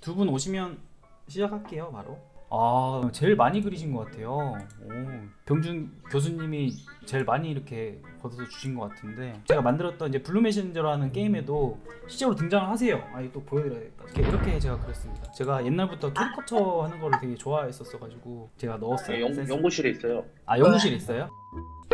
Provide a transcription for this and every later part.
두 분 오시면 시작할게요 바로. 아 제일 많이 그리신 것 같아요. 오, 병준 교수님이 제일 많이 이렇게 걷어서 주신 것 같은데 제가 만들었던 이제 블루 메신저라는 게임에도 실제로 등장을 하세요. 아 이거 또 보여드려야겠다. 이렇게, 이렇게 제가 그렸습니다. 제가 옛날부터 캐리커처 하는 거를 되게 좋아했었어가지고 제가 넣었어요. 네, 연, 센스. 연구실에 있어요. 아 연구실에 있어요?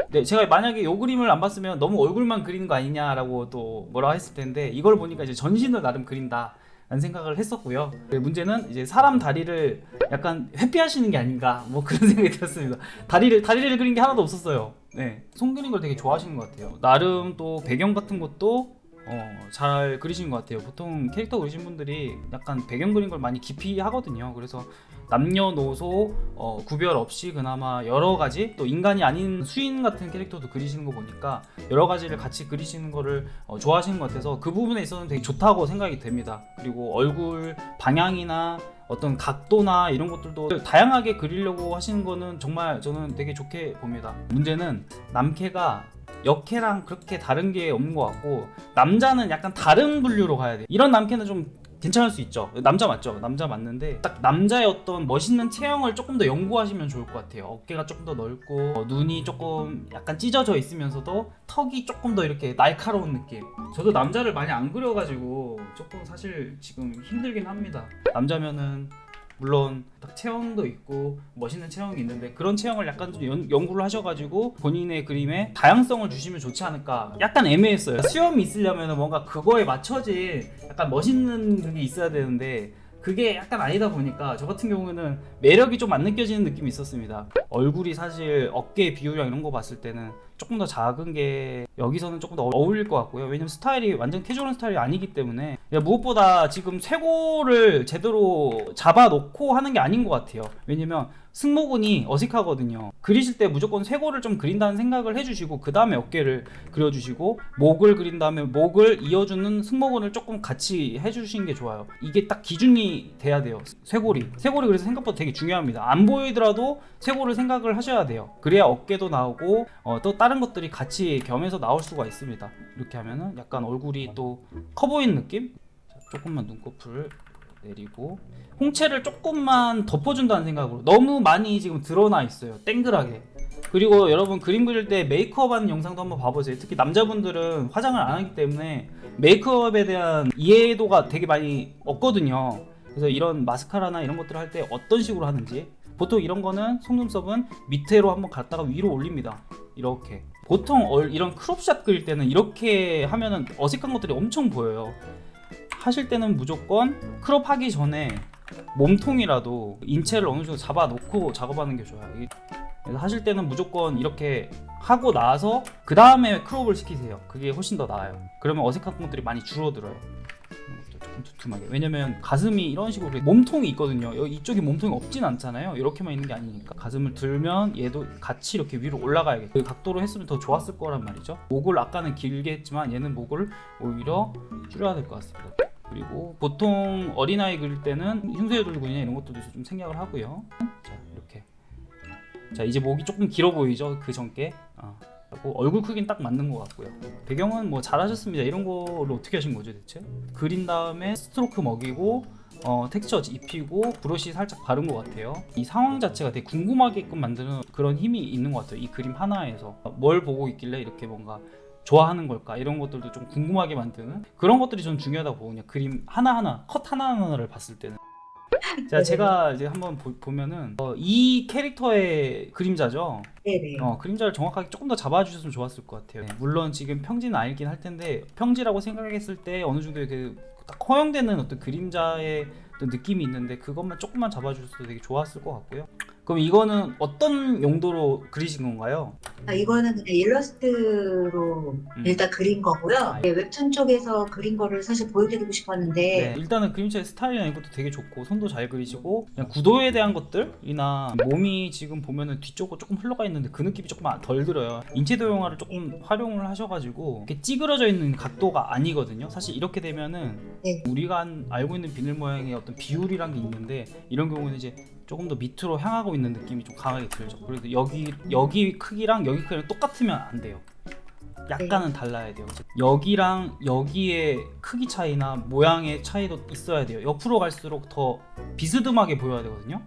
네, 제가 만약에 요 그림을 안 봤으면 너무 얼굴만 그리는 거 아니냐라고 또 뭐라 했을 텐데 이걸 보니까 이제 전신을 나름 그린다. 라는 생각을 했었고요. 네, 문제는 이제 사람 다리를 약간 회피하시는 게 아닌가 뭐 그런 생각이 들었습니다. 다리를 다리를 그린 게 하나도 없었어요. 네, 손 그린 걸 되게 좋아하시는 것 같아요. 나름 또 배경 같은 것도 어, 잘 그리시는 것 같아요. 보통 캐릭터 그리신 분들이 약간 배경 그린 걸 많이 깊이 하거든요. 그래서 남녀노소 어, 구별 없이 그나마 여러 가지 또 인간이 아닌 수인 같은 캐릭터도 그리시는 거 보니까 여러 가지를 같이 그리시는 거를 어, 좋아하시는 것 같아서 그 부분에 있어서는 되게 좋다고 생각이 됩니다. 그리고 얼굴 방향이나 어떤 각도나 이런 것들도 다양하게 그리려고 하시는 거는 정말 저는 되게 좋게 봅니다. 문제는 남캐가 여캐랑 그렇게 다른 게 없는 것 같고 남자는 약간 다른 분류로 가야 돼. 이런 남캐는 좀 괜찮을 수 있죠. 남자 맞죠? 남자 맞는데 딱 남자의 어떤 멋있는 체형을 조금 더 연구하시면 좋을 것 같아요. 어깨가 조금 더 넓고 어, 눈이 조금 약간 찢어져 있으면서도 턱이 조금 더 이렇게 날카로운 느낌. 저도 남자를 많이 안 그려가지고 조금 사실 지금 힘들긴 합니다. 남자면은 물론 딱 체형도 있고 멋있는 체형이 있는데 그런 체형을 약간 좀 연, 연구를 하셔가지고 본인의 그림에 다양성을 주시면 좋지 않을까. 약간 애매했어요. 수염이 있으려면 뭔가 그거에 맞춰진 약간 멋있는 그게 있어야 되는데 그게 약간 아니다 보니까 저 같은 경우는 매력이 좀 안 느껴지는 느낌이 있었습니다. 얼굴이 사실 어깨 비율이랑 이런 거 봤을 때는 조금 더 작은 게 여기서는 조금 더 어울릴 것 같고요. 왜냐면 스타일이 완전 캐주얼한 스타일이 아니기 때문에 야, 무엇보다 지금 쇄골을 제대로 잡아놓고 하는 게 아닌 것 같아요. 왜냐면 승모근이 어색하거든요. 그리실 때 무조건 쇄골을 좀 그린다는 생각을 해주시고 그 다음에 어깨를 그려주시고 목을 그린 다음에 목을 이어주는 승모근을 조금 같이 해주시는 게 좋아요. 이게 딱 기준이 돼야 돼요. 쇄골이 쇄골이 그래서 생각보다 되게 중요합니다. 안 보이더라도 쇄골을 생각을 하셔야 돼요. 그래야 어깨도 나오고 어, 또 다른 것들이 같이 겸해서 나올 수가 있습니다. 이렇게 하면은 약간 얼굴이 또 커 보이는 느낌? 자, 조금만 눈꺼풀을 내리고 홍채를 조금만 덮어준다는 생각으로 너무 많이 지금 드러나 있어요. 땡글하게. 그리고 여러분 그림 그릴 때 메이크업 하는 영상도 한번 봐보세요. 특히 남자분들은 화장을 안 하기 때문에 메이크업에 대한 이해도가 되게 많이 없거든요. 그래서 이런 마스카라나 이런 것들을 할 때 어떤 식으로 하는지 보통 이런 거는 속눈썹은 밑으로 한번 갔다가 위로 올립니다. 이렇게. 보통 얼- 이런 크롭샷 그릴 때는 이렇게 하면은 어색한 것들이 엄청 보여요. 하실 때는 무조건 크롭 하기 전에 몸통이라도 인체를 어느 정도 잡아놓고 작업하는 게 좋아요. 그래서 하실 때는 무조건 이렇게 하고 나서 그 다음에 크롭을 시키세요. 그게 훨씬 더 나아요. 그러면 어색한 것들이 많이 줄어들어요. 이런 것도 조금 두툼하게. 왜냐면 가슴이 이런 식으로 몸통이 있거든요. 이쪽에 몸통이 없진 않잖아요. 이렇게만 있는 게 아니니까. 가슴을 들면 얘도 같이 이렇게 위로 올라가야겠죠. 그 각도로 했으면 더 좋았을 거란 말이죠. 목을 아까는 길게 했지만 얘는 목을 오히려 줄여야 될 것 같습니다. 그리고 보통 어린아이 그릴 때는 흉쇄돌근이나 이런 것들도 좀 생략을 하고요. 자 이렇게. 자 이제 목이 조금 길어 보이죠 그 전께. 어. 하고 얼굴 크기는 딱 맞는 것 같고요. 배경은 뭐 잘하셨습니다. 이런 거를 어떻게 하신 거죠 대체? 그린 다음에 스트로크 먹이고 어, 텍스처 입히고 브러쉬 살짝 바른 것 같아요. 이 상황 자체가 되게 궁금하게끔 만드는 그런 힘이 있는 것 같아요. 이 그림 하나에서 뭘 보고 있길래 이렇게 뭔가 좋아하는 걸까 이런 것들도 좀 궁금하게 만드는 그런 것들이 좀 중요하다고 보거든요. 그림 하나 하나 컷 하나 하나를 봤을 때는. 자, 제가 이제 한번 보, 보면은 어, 이 캐릭터의 그림자죠. 네네. 어, 그림자를 정확하게 조금 더 잡아주셨으면 좋았을 것 같아요. 네, 물론 지금 평지는 아니긴 할 텐데 평지라고 생각했을 때 어느 정도의 그딱 허용되는 어떤 그림자의 어떤 느낌이 있는데 그것만 조금만 잡아주셔도 되게 좋았을 것 같고요. 그럼 이거는 어떤 용도로 그리신 건가요? 아, 이거는 그냥 일러스트로 음. 일단 그린 거고요. 아, 네, 웹툰 쪽에서 그린 거를 사실 보여드리고 싶었는데 네, 일단은 그림체의 스타일이나 이것도 되게 좋고 손도 잘 그리시고 그냥 구도에 대한 것들이나 몸이 지금 보면은 뒤쪽으로 조금 흘러가 있는데 그 느낌이 조금 덜 들어요. 인체 도형화를 조금 활용을 하셔가지고 이렇게 찌그러져 있는 각도가 아니거든요. 사실 이렇게 되면은 네. 우리가 한- 알고 있는 비늘 모양의 어떤 비율이란 게 있는데 이런 경우는 이제 조금 더 밑으로 향하고 있는 느낌이 좀 강하게 들죠. 그래서 여기 여기 크기랑 여기 크기랑 똑같으면 안 돼요. 약간은 달라야 돼요. 여기랑 여기의 크기 차이나 모양의 차이도 있어야 돼요. 옆으로 갈수록 더 비스듬하게 보여야 되거든요.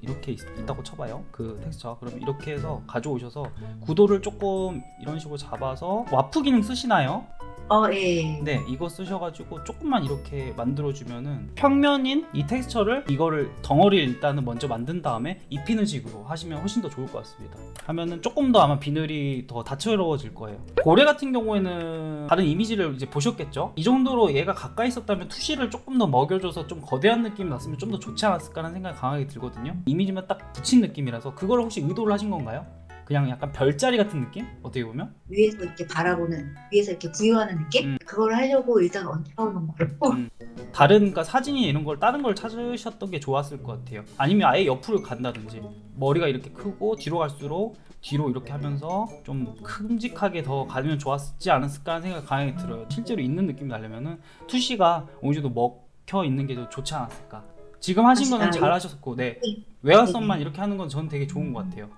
이렇게 있, 있다고 쳐봐요. 그 텍스처. 그럼 이렇게 해서 가져오셔서 구도를 조금 이런 식으로 잡아서 와프 기능 쓰시나요? 어, 예. 네, 이거 쓰셔가지고 조금만 이렇게 만들어주면은 평면인 이 텍스처를 이거를 덩어리를 일단은 먼저 만든 다음에 입히는 식으로 하시면 훨씬 더 좋을 것 같습니다. 하면은 조금 더 아마 비늘이 더 다채로워질 거예요. 고래 같은 경우에는 다른 이미지를 이제 보셨겠죠? 이 정도로 얘가 가까이 있었다면 투시를 조금 더 먹여줘서 좀 거대한 느낌이 났으면 좀 더 좋지 않았을까라는 생각이 강하게 들거든요. 이미지만 딱 붙인 느낌이라서 그걸 혹시 의도를 하신 건가요? 그냥 약간 별자리 같은 느낌? 어떻게 보면? 위에서 이렇게 바라보는, 위에서 이렇게 부여하는 느낌? 음. 그걸 하려고 일단 얹혀놓은 거고. 음. 다른 그러니까 사진이 이런 걸 다른 걸 찾으셨던 게 좋았을 것 같아요. 아니면 아예 옆으로 간다든지 머리가 이렇게 크고 뒤로 갈수록 뒤로 이렇게 하면서 좀 큼직하게 더 가면 좋았지 않았을까 하는 생각이 강하게 들어요. 실제로 있는 느낌이 나려면은 투시가 어느 정도 먹혀 있는 게 더 좋지 않았을까. 지금 하신 거는 아, 잘하셨고, 네 네. 외곽선만 이렇게 하는 건 저는 되게 좋은 것 같아요.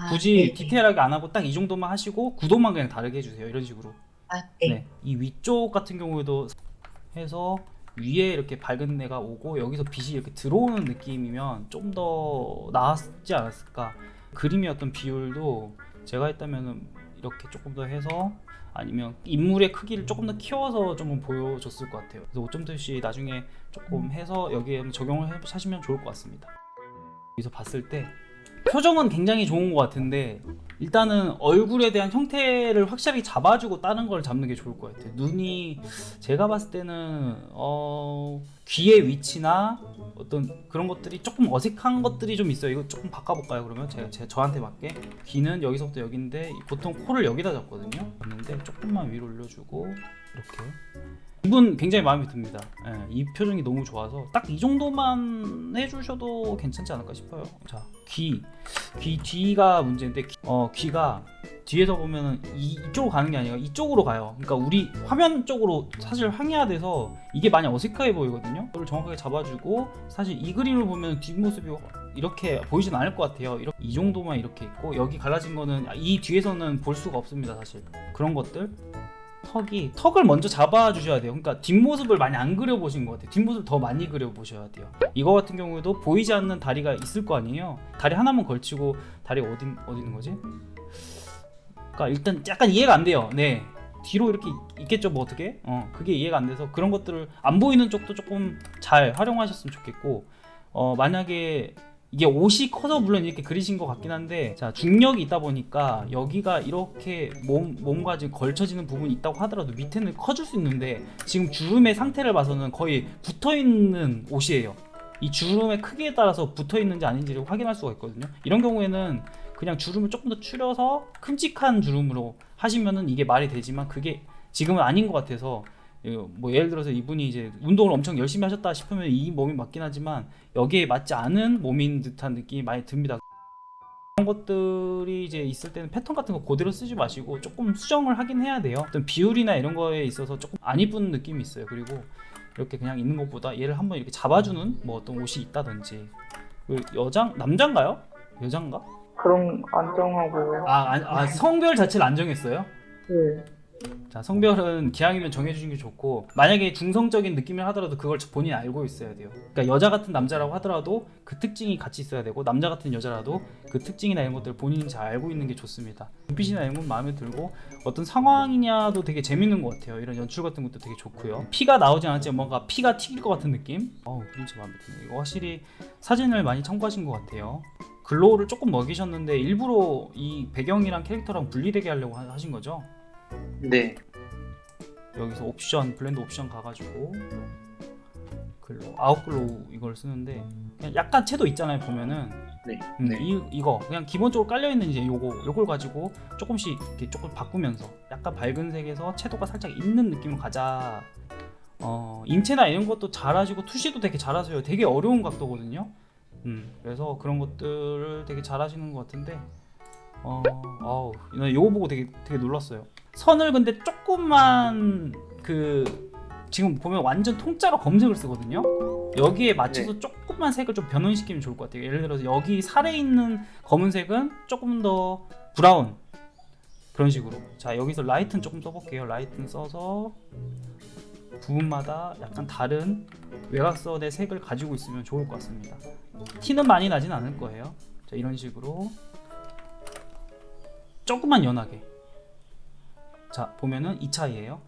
네 아, 굳이 네, 네. 디테일하게 안 하고 딱 이 정도만 하시고 구도만 그냥 다르게 해주세요. 이런 식으로. 아, 네. 네. 이 위쪽 같은 경우에도 해서 위에 이렇게 밝은 데가 오고 여기서 빛이 이렇게 들어오는 느낌이면 좀 더 나았지 않았을까. 그림의 어떤 비율도 제가 했다면은 이렇게 조금 더 해서 아니면 인물의 크기를 조금 더 키워서 좀 보여줬을 것 같아요. 그래서 5점 표시 나중에 조금 해서 여기에 적용을 해- 하시면 좋을 것 같습니다. 여기서 봤을 때 표정은 굉장히 좋은 것 같은데 일단은 얼굴에 대한 형태를 확실하게 잡아주고 다른 걸 잡는 게 좋을 것 같아요. 눈이 제가 봤을 때는 어, 귀의 위치나 어떤 그런 것들이 조금 어색한 것들이 좀 있어요. 이거 조금 바꿔볼까요? 그러면 제가 제 저한테 맞게 귀는 여기서부터 여기인데 보통 코를 여기다 잡거든요. 봤는데 조금만 위로 올려주고 이렇게 이분 굉장히 마음에 듭니다. 예, 이 표정이 너무 좋아서 딱 이 정도만 해주셔도 괜찮지 않을까 싶어요. 자, 귀, 귀 뒤가 문제인데 귀, 어 귀가 뒤에서 보면은 이, 이쪽으로 가는 게 아니라 이쪽으로 가요. 그러니까 우리 화면 쪽으로 사실 항해화돼서 이게 많이 어색해 보이거든요. 이걸 정확하게 잡아주고 사실 이 그림을 보면 뒷모습이 이렇게 보이진 않을 것 같아요. 이렇게, 이 정도만 이렇게 있고 여기 갈라진 거는 이 뒤에서는 볼 수가 없습니다. 사실 그런 것들 턱이 턱을 먼저 잡아 주셔야 돼요. 그러니까 뒷모습을 많이 안 그려 보신 것 같아요. 뒷모습 더 많이 그려 보셔야 돼요. 이거 같은 경우에도 보이지 않는 다리가 있을 거 아니에요. 다리 하나만 걸치고 다리 어디 어디 있는 거지? 그러니까 일단 약간 이해가 안 돼요. 네. 뒤로 이렇게 있- 있겠죠 뭐 어떻게 어 그게 이해가 안 돼서 그런 것들을 안 보이는 쪽도 조금 잘 활용하셨으면 좋겠고 어 만약에 이게 옷이 커서 물론 이렇게 그리신 것 같긴 한데 자 중력이 있다 보니까 여기가 이렇게 몸 몸과 지금 걸쳐지는 부분이 있다고 하더라도 밑에는 커질 수 있는데 지금 주름의 상태를 봐서는 거의 붙어 있는 옷이에요. 이 주름의 크기에 따라서 붙어 있는지 아닌지를 확인할 수가 있거든요. 이런 경우에는 그냥 주름을 조금 더 줄여서 큼직한 주름으로 하시면은 이게 말이 되지만 그게 지금은 아닌 것 같아서 뭐 예를 들어서 이분이 이제 운동을 엄청 열심히 하셨다 싶으면 이 몸이 맞긴 하지만 여기에 맞지 않은 몸인 듯한 느낌이 많이 듭니다. 그런 것들이 이제 있을 때는 패턴 같은 거 그대로 쓰지 마시고 조금 수정을 하긴 해야 돼요. 어떤 비율이나 이런 거에 있어서 조금 안 이쁜 느낌이 있어요. 그리고 이렇게 그냥 있는 것보다 얘를 한번 이렇게 잡아주는 뭐 어떤 옷이 있다든지 그 여장 남장가요? 여장가? 그런 안정하고 아, 아, 아 성별 자체를 안 정했어요? 네. 자 성별은 기왕이면 정해주신 게 좋고 만약에 중성적인 느낌을 하더라도 그걸 본인이 알고 있어야 돼요. 그러니까 여자 같은 남자라고 하더라도 그 특징이 같이 있어야 되고 남자 같은 여자라도 그 특징이나 이런 것들을 본인이 잘 알고 있는 게 좋습니다. 눈빛이나 이런 건 마음에 들고 어떤 상황이냐도 되게 재밌는 것 같아요. 이런 연출 같은 것도 되게 좋고요. 피가 나오지 않았지만 뭔가 피가 튀길 것 같은 느낌? 어우 그림 진짜 마음에 드네요. 이거 확실히 사진을 많이 참고하신 것 같아요. 글로우를 조금 먹이셨는데 일부러 이 배경이랑 캐릭터랑 분리되게 하려고 하- 하신 거죠? 네. 여기서 옵션 블렌드 옵션 가가지고 글로우 아웃글로우 이걸 쓰는데 그냥 약간 채도 있잖아요 보면은 네. 음, 네. 이 이거 그냥 기본적으로 깔려 있는 이제 요거 요걸 가지고 조금씩 이렇게 조금 바꾸면서 약간 밝은 색에서 채도가 살짝 있는 느낌을 가자. 어 인체나 이런 것도 잘하시고 투시도 되게 잘하세요. 되게 어려운 각도거든요. 음 그래서 그런 것들을 되게 잘하시는 것 같은데 어 어우 나 요거 보고 되게 되게 놀랐어요. 선을 근데 조금만 그 지금 보면 완전 통짜로 검색을 쓰거든요. 여기에 맞춰서 조금만 색을 좀 변형시키면 좋을 것 같아요. 예를 들어서 여기 살에 있는 검은색은 조금 더 브라운, 그런 식으로. 자 여기서 라이튼 조금 써볼게요. 라이튼 써서 부분마다 약간 다른 외곽선의 색을 가지고 있으면 좋을 것 같습니다. 티는 많이 나진 않을 거예요. 자 이런 식으로 조금만 연하게. 자 보면은 이 차이에요.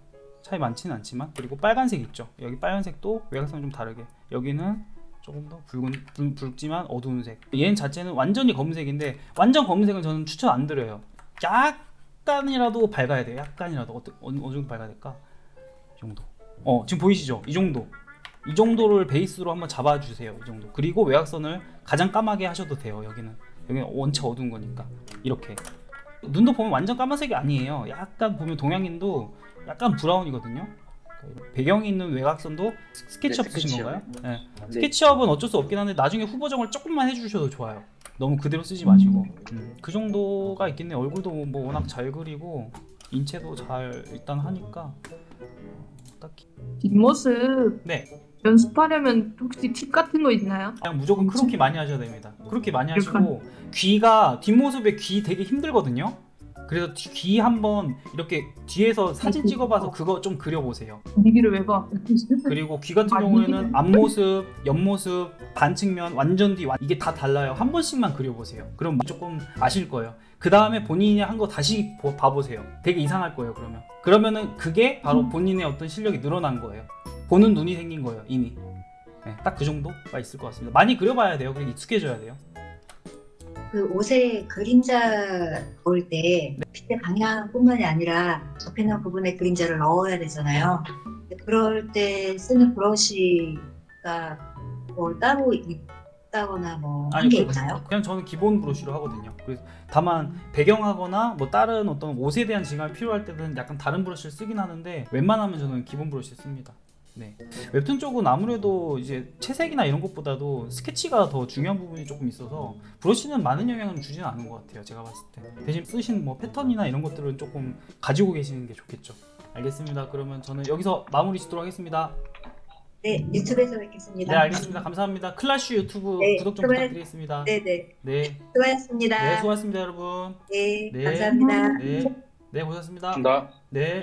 차이 많지는 않지만 그리고 빨간색 있죠? 여기 빨간색도 외곽선이 좀 다르게. 여기는 조금 더 붉은 붉, 붉지만 어두운 색. 얘는 자체는 완전히 검은색인데 완전 검은색은 저는 추천 안 드려요. 약간이라도 밝아야 돼요. 약간이라도. 어느, 어느 정도 밝아야 될까? 이 정도. 어 지금 보이시죠? 이 정도. 이 정도를 베이스로 한번 잡아주세요. 이 정도. 그리고 외곽선을 가장 까맣게 하셔도 돼요 여기는. 여기는 원체 어두운 거니까. 이렇게 눈도 보면 완전 까만색이 아니에요 약간 보면 동양인도 약간 브라운이거든요 배경이 있는 외곽선도 스- 스케치업 네, 쓰신 스케치업. 건가요? 네. 네. 스케치업은 어쩔 수 없긴 한데 나중에 후보 정을 조금만 해주셔도 좋아요. 너무 그대로 쓰지 마시고 음, 그 정도가 있겠네. 얼굴도 뭐 워낙 잘 그리고 인체도 잘 일단 하니까 어, 딱히 뒷모습 네 연습하려면 혹시 팁 같은 거 있나요? 그냥 무조건 크로키 많이 하셔야 됩니다. 크로키 많이 하시고 귀가 뒷모습에 귀 되게 힘들거든요. 그래서 뒤- 귀 한번 이렇게 뒤에서 사진 찍어봐서 그거 좀 그려보세요. 미기를 왜 봐? 그리고 귀 같은 아, 경우에는 앞모습, 옆모습, 반측면, 완전 뒤 완- 이게 다 달라요. 한 번씩만 그려보세요. 그럼 조금 아실 거예요. 그 다음에 본인이 한 거 다시 보- 봐보세요. 되게 이상할 거예요. 그러면 그러면은 그게 바로 본인의 어떤 실력이 늘어난 거예요. 보는 눈이 생긴 거예요. 이미. 네, 딱 그 정도가 있을 것 같습니다. 많이 그려봐야 돼요. 그리고 익숙해져야 돼요. 그 옷에 그림자 넣을 때 빛의 방향뿐만이 아니라 접히는 부분에 그림자를 넣어야 되잖아요. 그럴 때 쓰는 브러쉬가 뭐 따로 있다거나 뭐한게 그- 있나요? 그냥 저는 기본 브러쉬로 하거든요. 그래서 다만 배경하거나 뭐 다른 어떤 옷에 대한 질감이 필요할 때는 약간 다른 브러쉬를 쓰긴 하는데 웬만하면 저는 기본 브러쉬 씁니다. 네. 웹툰 쪽은 아무래도 이제 채색이나 이런 것보다도 스케치가 더 중요한 부분이 조금 있어서 브러쉬는 많은 영향을 주지는 않은 것 같아요. 제가 봤을 때 대신 쓰신 뭐 패턴이나 이런 것들은 조금 가지고 계시는 게 좋겠죠. 알겠습니다. 그러면 저는 여기서 마무리 짓도록 하겠습니다. 네, 유튜브에서 뵙겠습니다. 네, 알겠습니다. 감사합니다. 클래쉬 유튜브 네, 구독 좀 수고하- 부탁드리겠습니다. 네, 네. 네, 수고하셨습니다. 네, 수고하셨습니다, 여러분. 네, 네. 감사합니다. 네, 네, 고생하셨습니다. 감사합니다. 네.